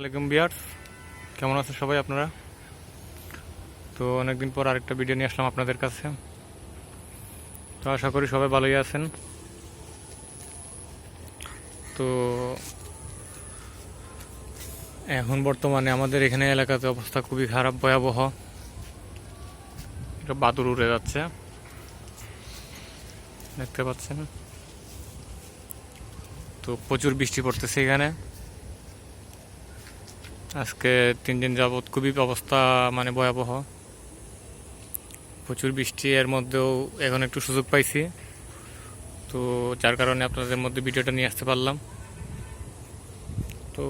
আলাইকুম কেমন আছেন সবাই আপনারা? তো অনেকদিন পর আরেকটা ভিডিও নিয়ে আসলাম আপনাদের কাছে। তো আশা করি সবাই ভালোই আছেন। তো এখন বর্তমানে আমাদের এখানে এলাকাতে অবস্থা খুবই খারাপ, ভয়াবহ। এটা বাদুর উড়ে যাচ্ছে। দেখতে পাচ্ছেন? তো প্রচুর বৃষ্টি পড়তেছে এখানে। আজকে তিন দিন যাবৎ খুবই অবস্থা মানে ভয়াবহ। প্রচুর বৃষ্টি, এর মধ্যেও এখন একটু সুযোগ পাইছি। তো যার কারণে আপনাদের মধ্যে ভিডিওটা নিয়ে আসতে পারলাম। তো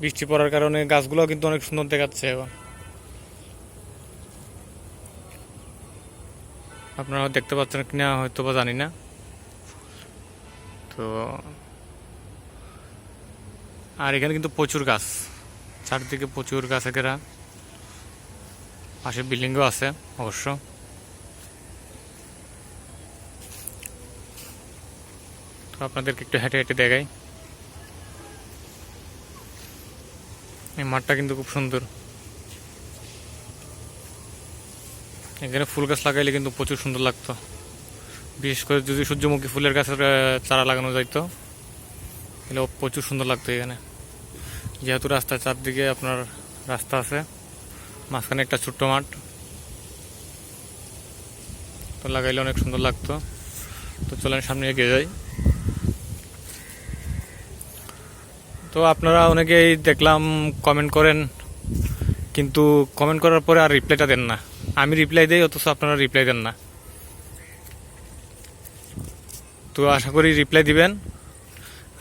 বৃষ্টি পড়ার কারণে গাছগুলো কিন্তু অনেক সুন্দর দেখাচ্ছে এখন। আপনারা দেখতে পাচ্ছেন কিনা হয়তো বা জানি না। তো, আর এখানে কিন্তু প্রচুর গাছ। চারদিকে প্রচুর গাছে ঘেরা। পাশে বিল্ডিংও আছে অবশ্য। তো আপনাদেরকে একটু হেঁটে হেঁটে দেখাই। এই মাঠটা কিন্তু খুব সুন্দর। এখানে ফুল গাছ লাগাইলে কিন্তু প্রচুর সুন্দর লাগতো। বিশেষ করে যদি সূর্যমুখী ফুলের গাছের চারা লাগানো যাইতো, তাহলে প্রচুর সুন্দর লাগতো এখানে। যেহেতু রাস্তার চারদিকে আপনার রাস্তা আছে, মাঝখানে একটা ছোট্ট মাঠ। তো লাগাইলে অনেক সুন্দর লাগতো। তো চলেন সামনে এগিয়ে যাই। তো আপনারা অনেকেই দেখলাম কমেন্ট করেন, কিন্তু কমেন্ট করার পরে আর রিপ্লাইটা দেন না। আমি রিপ্লাই দিই, অথচ আপনারা রিপ্লাই দেন না। তো আশা করি রিপ্লাই দিবেন।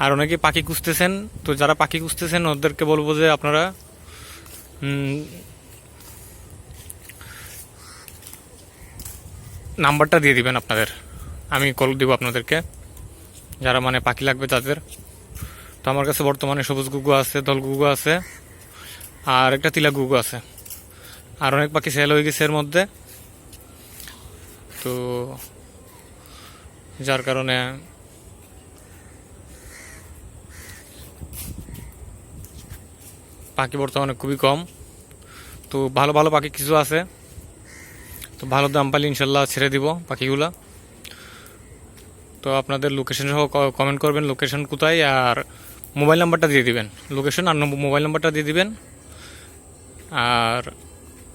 আর অনেকে পাখি খুঁজতেছেন, তো যারা পাখি খুঁজতেছেন, ওদেরকে বলব যে আপনারা নাম্বারটা দিয়ে দিবেন আপনাদের। আমি কল দিব আপনাদেরকে, যারা মানে পাখি লাগবে তাদের। তো আমার কাছে বর্তমানে সবুজ গুগু আছে, দল গুগু আছে, আর একটা তিলা গুগু আছে। আর অনেক পাখি সেল হয়ে গেছে এর মধ্যে। তো যার কারণে পাখি বর্তমানে খুবই কম। তো ভালো ভালো পাখি কিছু আছে। তো ভালো দাম পাইলে ইনশাল্লাহ ছেড়ে দিব পাখিগুলা। তো আপনাদের লোকেশন সহ কমেন্ট করবেন লোকেশন কোথায় আর মোবাইল নাম্বারটা দিয়ে দিবেন। লোকেশন আর মোবাইল নাম্বারটা দিয়ে দিবেন। আর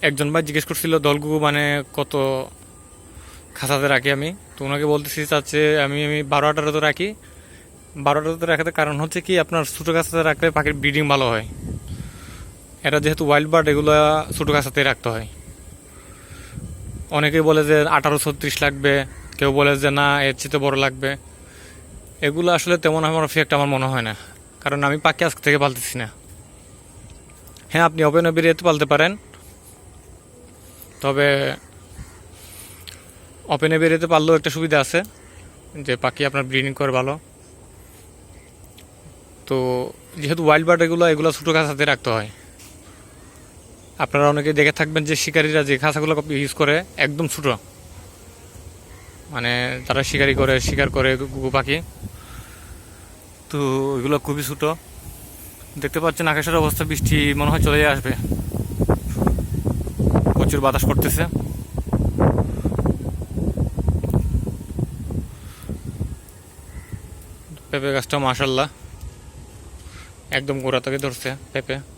একজন ভাই জিজ্ঞেস করছিল দলগুগু মানে কত খাঁচাতে রাখি আমি? তো ওনাকে বলতেছি, চাচ্ছে আমি আমি বারো আঠারোতে রাখি। বারো আঠারোতে রাখাতে কারণ হচ্ছে কি, আপনার ছোটো গাছাতে রাখলে পাখির ব্রিডিং ভালো হয়। এটা যেহেতু ওয়াইল্ড বার্ড এগুলো ছোটো গাছাতেই রাখতে হয়। অনেকেই বলে যে আঠারো ছত্রিশ লাগবে, কেউ বলে যে না, এর চেয়ে বড় লাগবে। এগুলো আসলে তেমন আমার ফেক্ট আমার মনে হয় না, কারণ আমি পাখি আজকে থেকে পালতেছি না। হ্যাঁ আপনি ওপেন এরিয়াতে পালতে পারেন। তবে ওপেন এরিয়াতে পারলেও একটা সুবিধা আছে, যে পাখি আপনার ব্রিডিং করে ভালো। তো যেহেতু ওয়াইল্ড বার্ড এগুলো এগুলো ছোটো খাঁচাতে রাখতে হয়। আপনারা অনেকে দেখে থাকবেন যে শিকারীরা যে খাঁচাগুলো ইউজ করে একদম ছোটো। মানে তারা শিকারি করে, শিকার করে গুগু পাখি। তো ওইগুলো খুবই ছোটো। দেখতে পাচ্ছেন আকাশের অবস্থা, বৃষ্টি মনে হয় চলে আসবে। প্রচুর বাতাস করতেছে। পেঁপে গাছটা মাশাল্লাহ। একদম গোড়া থেকে ধরছে পেঁপে।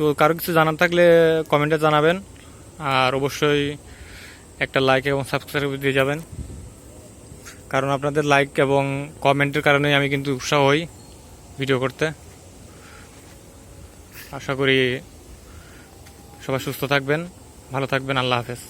তো কারও কিছু জানার থাকলে কমেন্টে জানাবেন। আর অবশ্যই একটা লাইক এবং সাবস্ক্রাইব দিয়ে যাবেন। কারণ আপনাদের লাইক এবং কমেন্টের কারণেই আমি কিন্তু উৎসাহ হই ভিডিও করতে। আশা করি সবাই সুস্থ থাকবেন, ভালো থাকবেন, আল্লাহ হাফেজ।